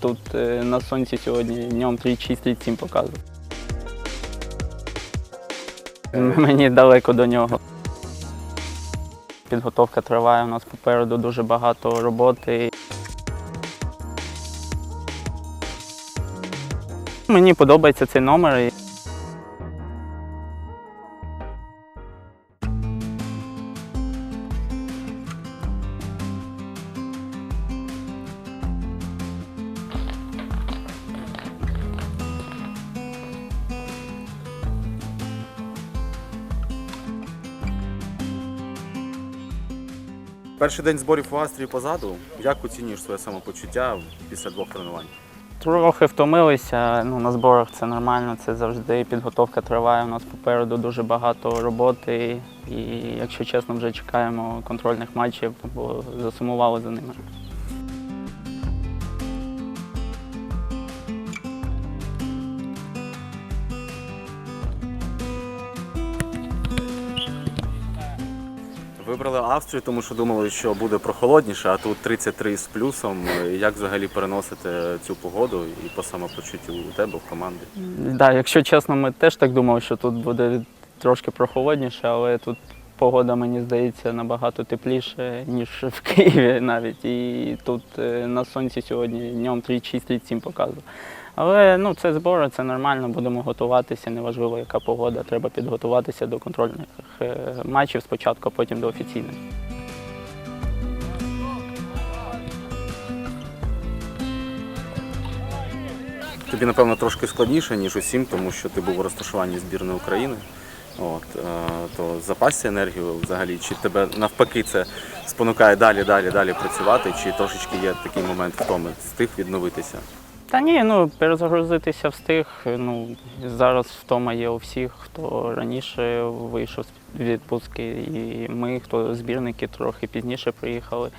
тут е, на сонці сьогодні днем 36-37 показує. Мені далеко до нього. Підготовка триває, у нас попереду дуже багато роботи. Мені подобається цей номер. Перший день зборів у Австрії позаду. Як оцінюєш своє самопочуття після двох тренувань? Трохи втомилися. Ну, на зборах це нормально, це завжди підготовка триває. У нас попереду дуже багато роботи. І, якщо чесно, вже чекаємо контрольних матчів, бо засумували за ними. Вибрали Австрію, тому що думали, що буде прохолодніше, а тут 33 з плюсом. Як взагалі переносити цю погоду і по самопочуттю у тебе в команді? Да, якщо чесно, ми теж так думали, що тут буде трошки прохолодніше, але тут погода, мені здається, набагато тепліше, ніж в Києві навіть. І тут е, на сонці сьогодні днем 36-37 показує. Але ну, це збори, це нормально, будемо готуватися, неважливо, яка погода. Треба підготуватися до контрольних е, матчів спочатку, а потім до офіційних. Тобі, напевно, трошки складніше, ніж усім, тому що ти був у розташуванні збірної України. От, е, то запасся енергію взагалі, чи тебе навпаки це спонукає далі, далі, далі працювати, чи трошечки є такий момент втоми, встиг відновитися? Та ні, ну перезагрузитися встиг. Ну зараз втома є у всіх, хто раніше вийшов з відпустки, і ми, хто збірники, трохи пізніше приїхали.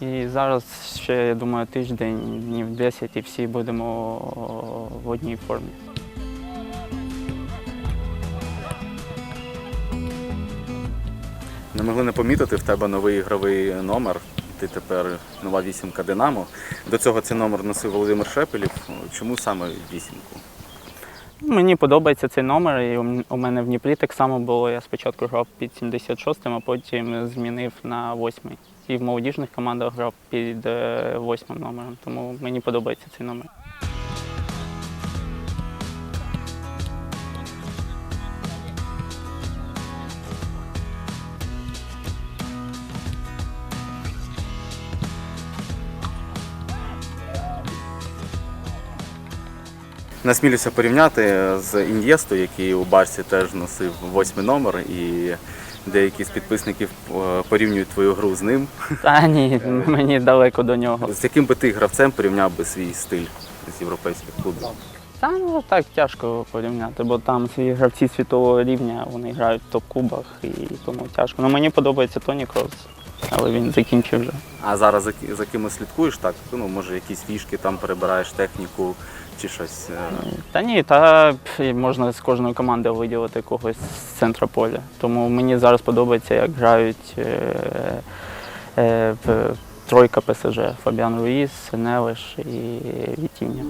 І зараз ще, я думаю, тиждень, днів 10 і всі будемо в одній формі. Не могли не помітити, в тебе новий ігровий номер. Ти тепер нова вісімка Динамо. До цього цей номер носив Володимир Шепелів. Чому саме вісімку? Мені подобається цей номер, і у- мене в Дніпрі так само було. Я спочатку грав під 76-м, а потім змінив на 8-й. І в молодіжних командах грав під 8 номером, тому мені подобається цей номер. Насмілюся порівняти з Ін'єсту, який у Барсі теж носив восьмий номер, і деякі з підписників е, порівнюють твою гру з ним. Та ні, мені далеко до нього. З яким би ти гравцем порівняв би свій стиль з європейських клубів? Та ну так тяжко порівняти, бо там свої гравці світового рівня, вони грають в топ-кубах і тому тяжко. Ну мені подобається Тоні Кросс, але він закінчив вже. А зараз за, за кимось слідкуєш так? Ну, може, якісь фішки там перебираєш техніку чи щось. е, Та ні, та можна з кожної команди виділити когось з центра поля. Тому мені зараз подобається, як грають е, е, тройка ПСЖ Фабіан Руїс, Невиш і Вітіння.